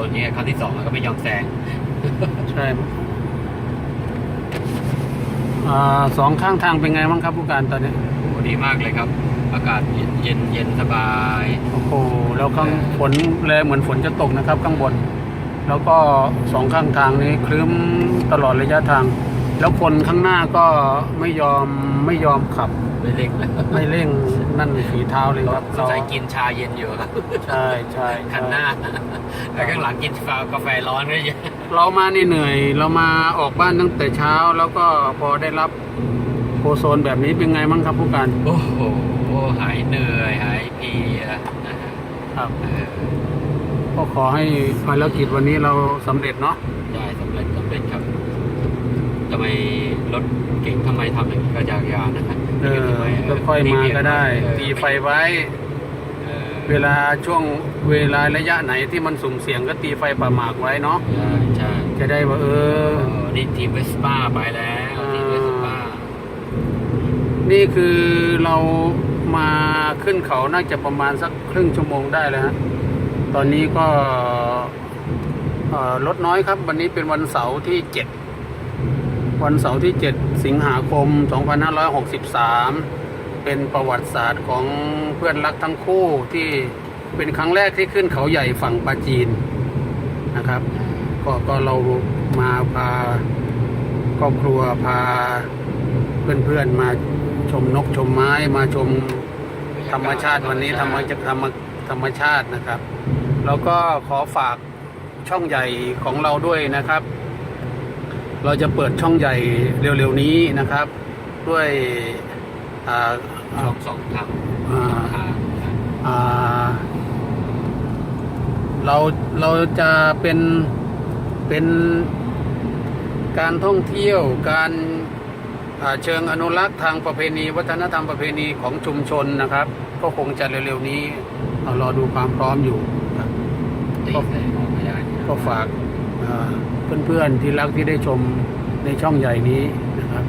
ตัวนี้ครั้งที่สองมันก็ไม่ยอมแซงใช่อ่าสองข้างทางเป็นไงบ้างครับผู้การตอนนี้โอ้ดีมากเลยครับ อากาศเย็นเย็นเย็นสบายโอ้โหแล้วข้างฝนแลเหมือนฝนจะตกนะครับ ข้างบน แล้วก็สองข้างทางนี้ครึ้มตลอดระยะทาง แล้วคนข้างหน้าก็ไม่ยอมไม่ยอมขับ ไม่เล็กแล้วไม่เร่งนั่นฝีเท้าเลยครับสงสัยกินชาเย็นอยู่ครับใช่ใช่คันหน้าแล้วข้างหลังกินกาแฟร้อนด้วยเยอะเรามานี่เหนื่อยเรามาออกบ้านตั้งแต่เช้าแล้วก็พอได้รับโอโซนแบบนี้เป็นไงบ้างครับผู้การโอ้โหหายเหนื่อยหายเพลียนะฮะครับเออก็ขอให้ภารกิจวันนี้เราสำเร็จเนาะได้สำเร็จสำเร็จครับ ทำไมรถเก่งทำไมทำอย่างนี้ก็ยากๆนะครับเออก็ค่อยมาก็ได้ ตีไฟไว้เออเวลาช่วงเวลาระยะไหนที่มันสุ่มเสี่ยงก็ตีไฟประหมากไว้เนาะใช่ใช่จะได้ว่าเออเออนี่ทีมเวสป้าไปแล้วทีมเวสป้านี่คือเรามาขึ้นเขาน่าจะประมาณสักครึ่งชั่วโมงได้แล้วฮะตอนนี้ก็เอ่อลดน้อยครับ วันนี้เป็นวันเสาร์ที่7 วันเสาร์ที่ 7 สิงหาคม 2563 เป็นประวัติศาสตร์ของเพื่อนรักทั้งคู่ที่เป็นครั้งแรกที่ขึ้นเขาใหญ่ฝั่งปาจีนนะครับ ก็ก็เรามาพาครอบครัวพาเพื่อนๆมาชมนกชมไม้มาชมธรรมชาติวันนี้ธรรมชาติธรรมธรรมชาตินะครับ แล้วก็ขอฝากช่องใหญ่ของเราด้วยนะครับ เราจะเปิดช่องใหญ่เร็วๆนี้นะครับ ด้วยอ่าสองสองทางอ่าทางอ่าเราเราจะเป็นเป็นการท่องเที่ยวการอ่าเชิงอนุรักษ์ทางประเพณี วัฒนธรรมประเพณีของชุมชนนะครับ ก็คงจะเร็วๆนี้เรารอดูความพร้อมอยู่ครับตีแสงออกไม่ได้ก็ฝากอ่า เพื่อนๆที่รักที่ได้ชมในช่องใหญ่นี้นะครับ